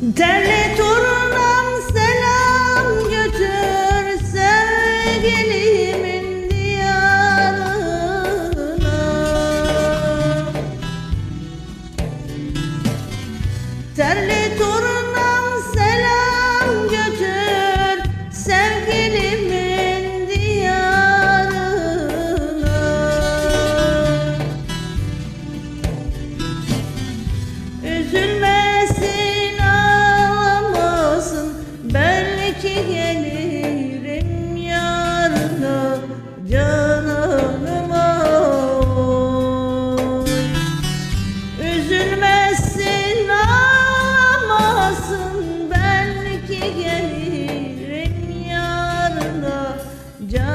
Dale Terli torunam selam götür sevgilimin cananıma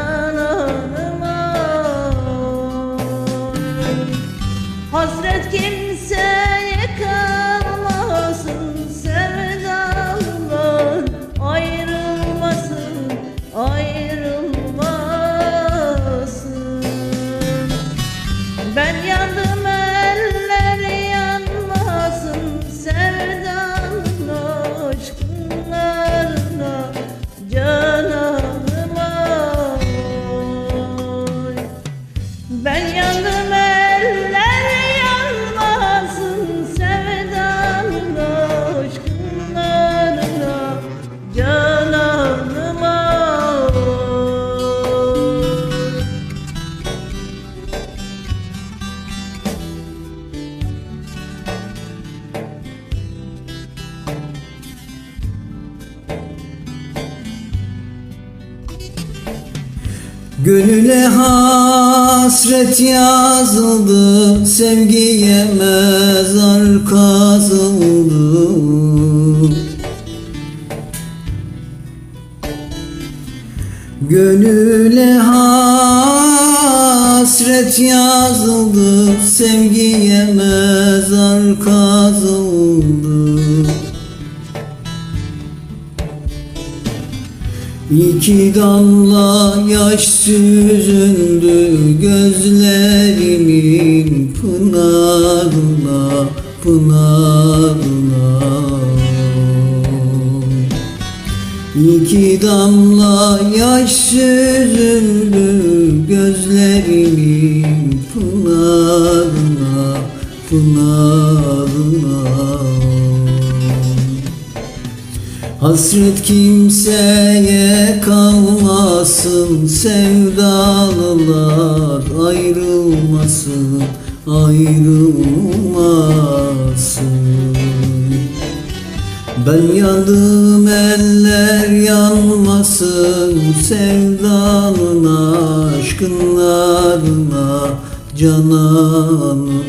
Gönüle hasret yazıldı Sevgiye mezar kazıldı. Gönüle hasret yazıldı Sevgiye mezar kazıldı İki damla yaş süzüldü gözlerimin pınarına, pınarına. İki damla yaş süzüldü gözlerimin pınarına, pınarına. Hasret kimseye kalmasın Sevdalılar ayrılmasın Ayrılmasın. Ben yandım eller yanmasın Sevdanın aşkınlarına Cananıma